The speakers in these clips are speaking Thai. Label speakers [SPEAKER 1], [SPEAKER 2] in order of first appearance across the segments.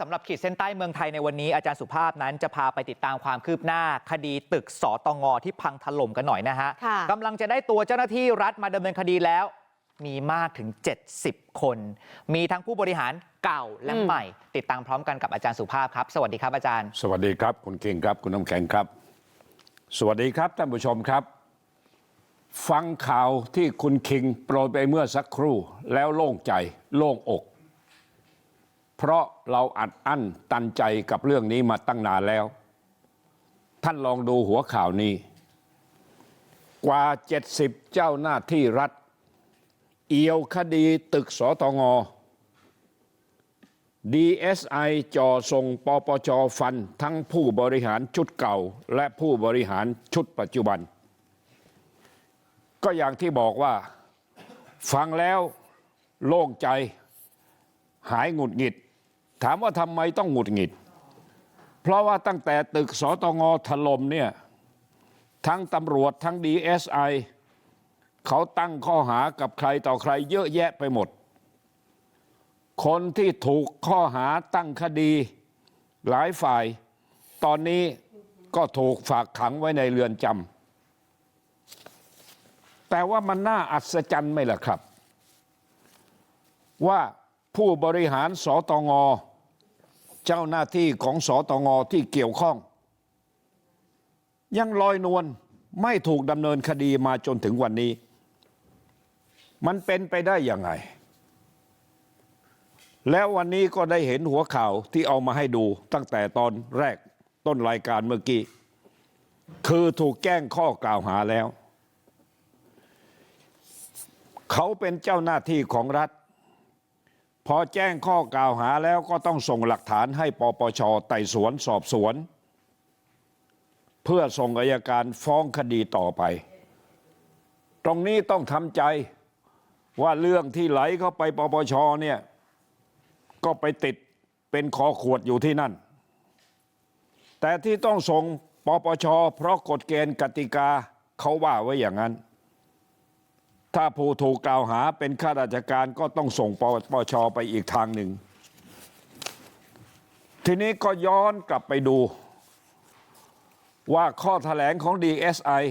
[SPEAKER 1] สำหรับขีดเส้นใต้เมืองไทยในวันนี้อาจารย์สุภาพนั้นจะพาไปติดตามความคืบหน้าคดีตึกสอตงที่พังถล่มกันหน่อยนะฮะ
[SPEAKER 2] ค่ะ
[SPEAKER 1] กำลังจะได้ตัวเจ้าหน้าที่รัฐมาดำเนินคดีแล้ว มีมากถึง 70 คน มีทั้งผู้บริหารเก่าและ
[SPEAKER 2] อืม
[SPEAKER 1] ใหม่ ติดตามพร้อมกันกับอาจารย์สุภาพครับสวัสดีครับอาจารย์
[SPEAKER 3] สวัสดีครับคุณเก่งครับคุณน้ำแข็งครับ สวัสดีครับท่านผู้ชมครับ ฟังข่าวที่คุณคิงโปรยไปเมื่อสักครู่แล้วโล่งใจโล่งอก เพราะเราอัดอั้นตันใจกับเรื่องนี้มาตั้งนานแล้วท่านลองดูหัวข่าวนี้กว่า70เจ้าหน้าที่รัฐ เอียวคดีตึกสตง DSI จ่อส่งปปชฟันทั้งผู้บริหารชุดเก่าและผู้บริหารชุดปัจจุบัน ก็อย่างที่บอกว่า ฟังแล้วโล่งใจหายหงุดหงิด ถามว่าทำไมต้องหงุดหงิดเพราะว่าตั้งแต่ตึกสตงถล่มเนี่ยทั้งตำรวจทั้ง DSI เขาตั้งข้อหากับใครต่อใครเยอะแยะไปหมด คนที่ถูกข้อหาตั้งคดีหลายฝ่าย ตอนนี้ก็ถูกฝากขังไว้ในเรือนจำแต่ว่ามันน่าอัศจรรย์ไหมล่ะครับ ว่าผู้บริหารสตง เจ้าหน้าที่ของสตงที่เกี่ยวข้องยังลอยนวลไม่ถูกดำเนินคดีมาจนถึงวันนี้ มันเป็นไปได้ยังไง แล้ววันนี้ก็ได้เห็นหัวข่าวที่เอามาให้ดูตั้งแต่ตอนแรกต้นรายการเมื่อกี้ คือถูกแจ้งข้อกล่าวหาแล้ว เขาเป็นเจ้าหน้าที่ของรัฐ พอแจ้งข้อกล่าวหาแล้วก็ต้องส่งหลักฐานให้ปปชไต่สวนสอบสวน เพื่อส่งอายการฟ้องคดีต่อไป ตรงนี้ต้องทำใจว่าเรื่องที่ไหลเข้าไปปปชเนี่ยก็ไปติดเป็นคอขวดอยู่ที่นั่น แต่ที่ต้องส่งปปชเพราะกฎเกณฑ์กติกาเขาว่าไว้อย่างนั้น ถ้าผู้ถูกกล่าวหาเป็นข้าราชการก็ต้องส่งปปชไปอีกทางหนึ่งทีนี้ก็ย้อนกลับไปดูว่าข้อแถลงของ DSI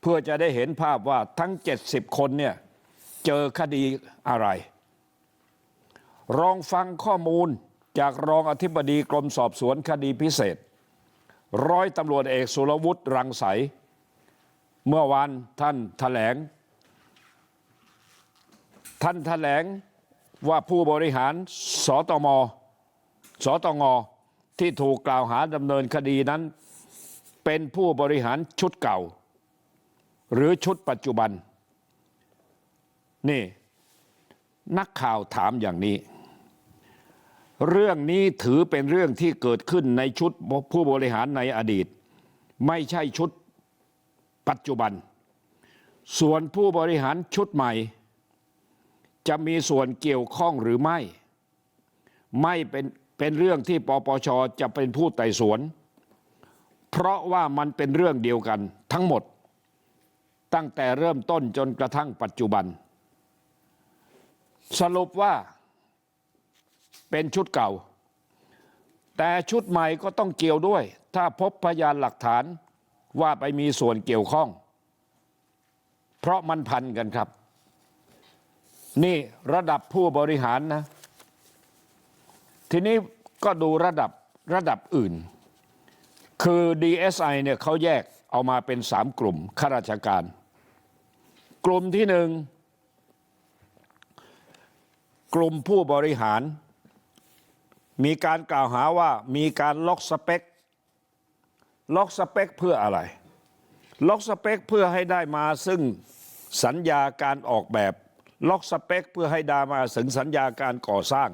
[SPEAKER 3] เพื่อจะได้เห็นภาพว่าทั้ง 70 คนเนี่ยเจอคดีอะไร รองฟังข้อมูลจากรองอธิบดีกรมสอบสวนคดีพิเศษ ร้อยตำรวจเอกสุรวุฒิรังสรรเมื่อวานท่านแถลง ท่านแถลงว่าผู้บริหารสตมสตงที่ถูกกล่าวหาดำเนินคดีนั้น เป็นผู้บริหารชุดเก่า หรือชุดปัจจุบัน นี่ นักข่าวถามอย่างนี้ เรื่องนี้ถือเป็นเรื่องที่เกิดขึ้นในชุดผู้บริหารในอดีต ไม่ใช่ชุดปัจจุบัน ส่วนผู้บริหารชุดใหม่ จะมีส่วนเกี่ยวข้องหรือไม่ไม่เป็นเป็นเรื่องที่ปปชจะเป็นผู้ไต่สวน เพราะว่ามันเป็นเรื่องเดียวกันทั้งหมด ตั้งแต่เริ่มต้นจนกระทั่งปัจจุบัน สรุปว่าเป็นชุดเก่า แต่ชุดใหม่ก็ต้องเกี่ยวด้วย ถ้าพบพยานหลักฐานว่าไปมีส่วนเกี่ยวข้อง เพราะมันพันกันครับ นี่ระดับผู้บริหารนะ ทีนี้ก็ดูระดับระดับอื่น คือ DSI เนี่ยเขาแยกเอามาเป็นสามกลุ่มข้าราชการ กลุ่มที่หนึ่งกลุ่มผู้บริหาร มีการกล่าวหาว่ามีการล็อกสเปค ล็อกสเปคเพื่ออะไร ล็อกสเปคเพื่อให้ได้มาซึ่งสัญญาการออกแบบ ล็อกสเปคเพื่อให้ด้มาถึงสัญญาการก่อสร้าง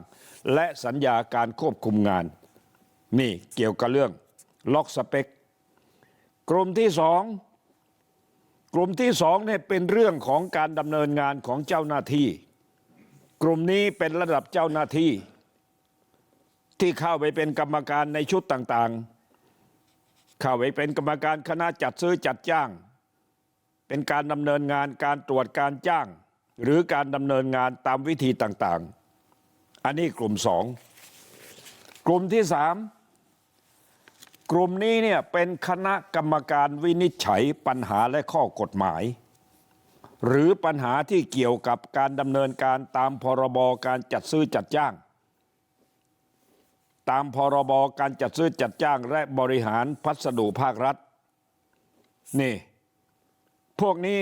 [SPEAKER 3] และสัญญาการควบคุมงาน นี่เกี่ยวกับเรื่องล็อกสเปค กลุ่มที่สองกลุ่มที่สองเนี่ยเป็นเรื่องของการดำเนินงานของเจ้าหน้าที่ กลุ่มนี้เป็นระดับเจ้าหน้าที่ ที่เข้าไปเป็นกรรมการในชุดต่างๆ เข้าไปเป็นกรรมการคณะจัดซื้อจัดจ้าง เป็นการดำเนินงานการตรวจการจ้าง หรือการดำเนินงานตามวิธีต่างๆอันนี้กลุ่มสองกลุ่มที่สามกลุ่มนี้เนี่ยเป็นคณะกรรมการวินิจฉัยปัญหาและข้อกฎหมาย หรือปัญหาที่เกี่ยวกับการดำเนินการตามพรบการจัดซื้อจัดจ้าง ตามพรบการจัดซื้อจัดจ้างและบริหารพัสดุภาครัฐ นี่ พวกนี้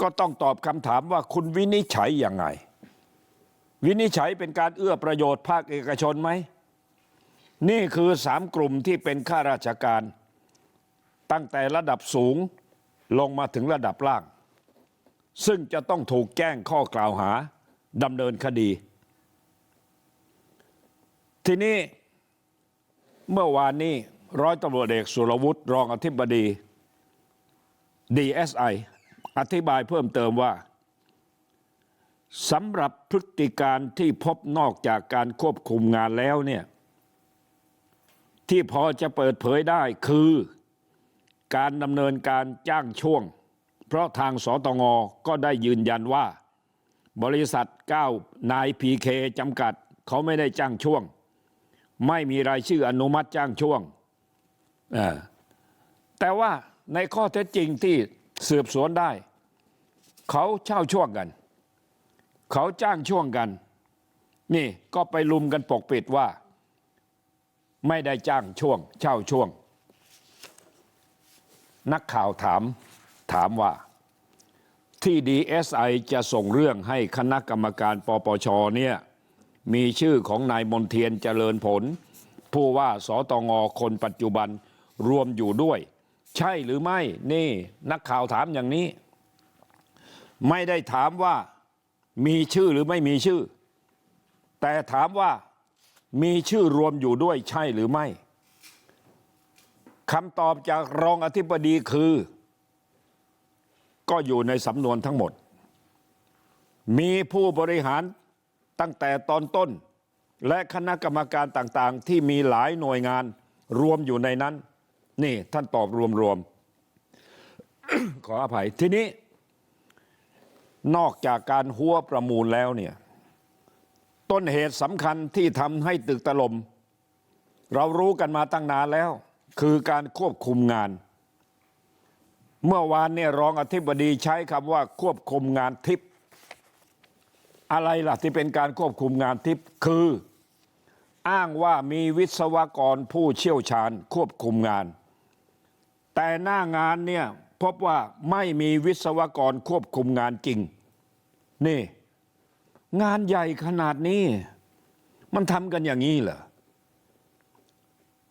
[SPEAKER 3] ก็ต้องตอบคำถามว่าคุณวินิจฉัยยังไงวินิจฉัยเป็นการเอื้อประโยชน์ภาคเอกชนไหมนี่คือสามกลุ่มที่เป็นข้าราชการ ตั้งแต่ระดับสูงลงมาถึงระดับล่าง ซึ่งจะต้องถูกแจ้งข้อกล่าวหาดำเนินคดี ทีนี้เมื่อวานนี้ร้อยตำรวจเอกสุรวุฒิรองอธิบดี DSI อธิบายเพิ่มเติมว่าสำหรับพฤติการที่พบนอกจากการควบคุมงานแล้วเนี่ยที่พอจะเปิดเผยได้คือการดำเนินการจ้างช่วง เพราะทางสตงก็ได้ยืนยันว่า บริษัท 9 นายพีเคจำกัด เขาไม่ได้จ้างช่วง ไม่มีรายชื่ออนุมัติจ้างช่วง แต่ว่าในข้อเท็จจริงที่ สืบสวนได้ เขาเช่าช่วงกัน เขาจ้างช่วงกัน นี่ก็ไปลุมกันปกปิดว่า ไม่ได้จ้างช่วง เช่าช่วง นักข่าวถามถามว่า ที่ DSI จะส่งเรื่องให้คณะกรรมการปปชเนี่ยมีชื่อของนายมนเทียนเจริญผล ผู้ว่าสตงคนปัจจุบันรวมอยู่ด้วย ใช่หรือไม่นี่นักข่าวถามอย่างนี้ ไม่ได้ถามว่ามีชื่อหรือไม่มีชื่อ แต่ถามว่ามีชื่อรวมอยู่ด้วยใช่หรือไม่คำตอบจากรองอธิบดีคือ ก็อยู่ในสำนวนทั้งหมด มีผู้บริหารตั้งแต่ตอนต้น และคณะกรรมการต่างๆ ที่มีหลายหน่วยงานรวมอยู่ในนั้น นี่ท่านตอบรวมๆขออภัยทีนี้ นอกจากการหัวประมูลแล้วเนี่ยต้นเหตุสำคัญที่ทำให้ตึกถล่มเรารู้กันมาตั้งนานแล้ว คือการควบคุมงาน เมื่อวานเนี่ยรองอธิบดีใช้คำว่าควบคุมงานทิพย์อะไรล่ะที่เป็นการควบคุมงานทิพย์คือ อ้างว่ามีวิศวกรผู้เชี่ยวชาญควบคุมงาน แต่หน้างานเนี่ยพบว่าไม่มีวิศวกรควบคุมงานจริงนี่งานใหญ่ขนาดนี้มันทำกันอย่างนี้เหรอ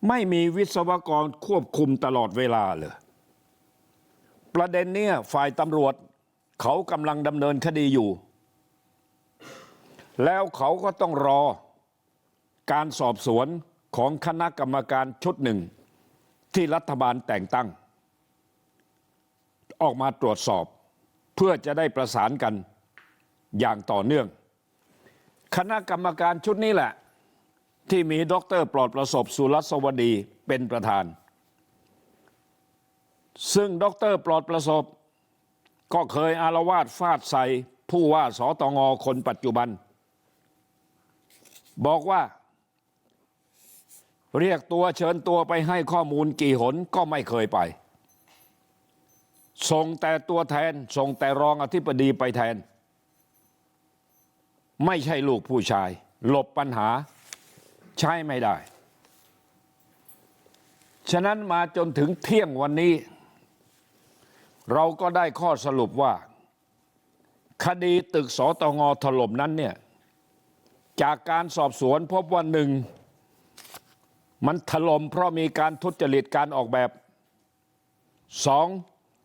[SPEAKER 3] ไม่มีวิศวกรควบคุมตลอดเวลาเลยประเด็นเนี้ยฝ่ายตำรวจเขากำลังดำเนินคดีอยู่ แล้วเขาก็ต้องรอการสอบสวนของคณะกรรมการชุดหนึ่ง ที่รัฐบาลแต่งตั้งออกมาตรวจสอบเพื่อจะได้ประสานกันอย่างต่อเนื่องคณะกรรมการชุดนี้แหละ ที่มีดรปลอดประสบสุรสวดีเป็นประธาน ซึ่งดรปลอดประสบ ก็เคยอารวาสฟาดใส่ผู้ว่าสตงคนปัจจุบัน บอกว่า เรียกตัวเชิญตัวไปให้ข้อมูลกี่หนก็ไม่เคยไป ส่งแต่ตัวแทน ส่งแต่รองอธิบดีไปแทน ไม่ใช่ลูกผู้ชาย หลบปัญหาใช้ไม่ได้ ฉะนั้นมาจนถึงเที่ยงวันนี้ เราก็ได้ข้อสรุปว่า คดีตึกสตงถล่มนั้นเนี่ย จากการสอบสวนพบว่าหนึ่ง มันถล่มเพราะมีการทุจริตการออกแบบสอง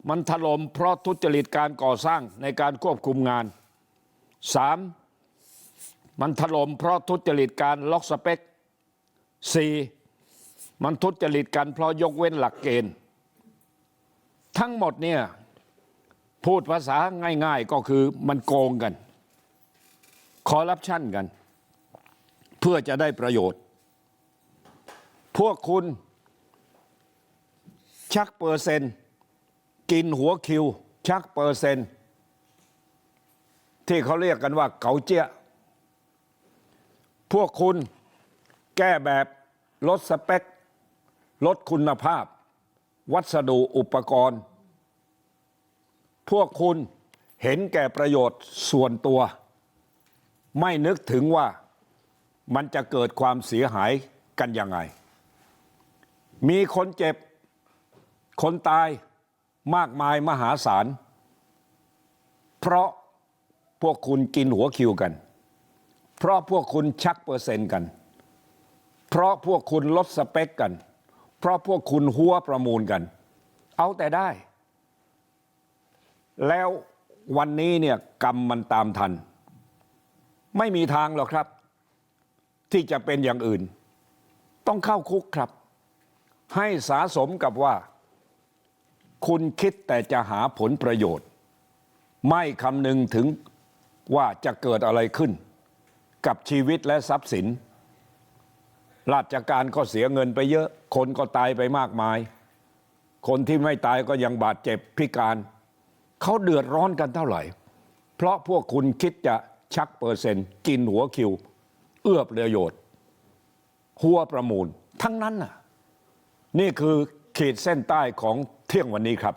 [SPEAKER 3] มันถล่มเพราะทุจริตการก่อสร้างในการควบคุมงานสามมันถล่มเพราะทุจริตการล็อกสเปคสี่มันทุจริตกันเพราะยกเว้นหลักเกณฑ์ ทั้งหมดเนี่ยพูดภาษาง่ายๆก็คือมันโกงกัน คอร์รัปชันกัน เพื่อจะได้ประโยชน์ พวกคุณชักเปอร์เซนต์กินหัวคิว ชักเปอร์เซนต์ที่เขาเรียกกันว่าเกาเจี้ยพวกคุณแก้แบบลดสเปค ลดคุณภาพ วัสดุอุปกรณ์ พวกคุณเห็นแก่ประโยชน์ส่วนตัว ไม่นึกถึงว่ามันจะเกิดความเสียหายกันยังไง มีคนเจ็บคนตายมากมายมหาศาลเพราะพวกคุณกินหัวคิวกันเพราะพวกคุณชักเปอร์เซ็นต์กันเพราะพวกคุณลดสเปคกันเพราะพวกคุณหัวประมูลกันเอาแต่ได้แล้ววันนี้เนี่ยกรรมมันตามทันไม่มีทางหรอกครับที่จะเป็นอย่างอื่นต้องเข้าคุกครับ ให้สาสมกับว่า คุณคิดแต่จะหาผลประโยชน์ ไม่คำนึงถึงว่าจะเกิดอะไรขึ้น กับชีวิตและทรัพย์สิน ราชการก็เสียเงินไปเยอะ คนก็ตายไปมากมาย คนที่ไม่ตายก็ยังบาดเจ็บพิการ เขาเดือดร้อนกันเท่าไหร่ เพราะพวกคุณคิดจะชักเปอร์เซ็นต์กินหัวคิว เอื้อประโยชน์ หัวประมูล ทั้งนั้นน่ะ นี่คือขีดเส้นใต้ของเที่ยงวันนี้ครับ